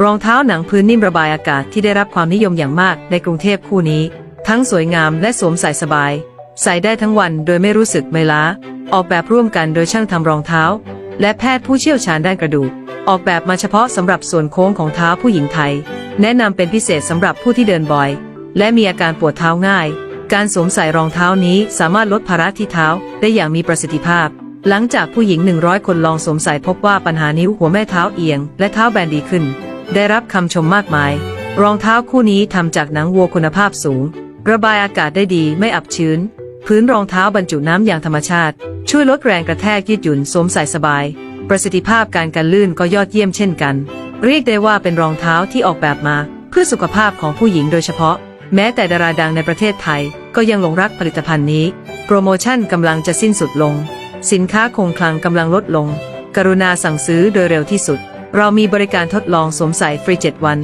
รองเท้าหนังพื้นนิ่มระบายอากาศที่ได้รับความนิยมอย่างมากในกรุงเทพคู่นี้ ทั้งสวยงามและสวมใส่สบาย ใส่ได้ทั้งวันโดยไม่รู้สึกเมื่อยล้า ออกแบบร่วมกันโดยช่างทำรองเท้า และแพทย์ผู้เชี่ยวชาญด้านกระดูก ออกแบบมาเฉพาะสำหรับส่วนโค้งของเท้าผู้หญิงไทย แนะนำเป็นพิเศษสำหรับผู้ที่เดินบ่อย และมีอาการปวดเท้าง่าย การสวมใส่รองเท้านี้สามารถลดภาระที่เท้าได้อย่างมีประสิทธิภาพ หลังจากผู้หญิง 100 คนลองสวมใส่พบว่าปัญหานิ้วหัวแม่เท้าเอียง และเท้าแบนดีขึ้น ได้รับคำชมมากมาย รองเท้าคู่นี้ทำจากหนังวัวคุณภาพสูง ระบายอากาศได้ดีไม่อับชื้น พื้นรองเท้าบรรจุน้ำอย่างธรรมชาติ ช่วยลดแรงกระแทกยืดหยุ่นสวมใส่สบาย ประสิทธิภาพการกันลื่นก็ยอดเยี่ยมเช่นกัน เรียกได้ว่าเป็นรองเท้าที่ออกแบบมา เพื่อสุขภาพของผู้หญิงโดยเฉพาะ แม้แต่ดาราดังในประเทศไทย ก็ยังหลงรักผลิตภัณฑ์นี้ โปรโมชั่นกำลังจะสิ้นสุดลง สินค้าคงคลังกำลังลดลง กรุณาสั่งซื้อโดยเร็วที่สุด เรามีบริการทดลองสวมใส่ฟรี 7 วัน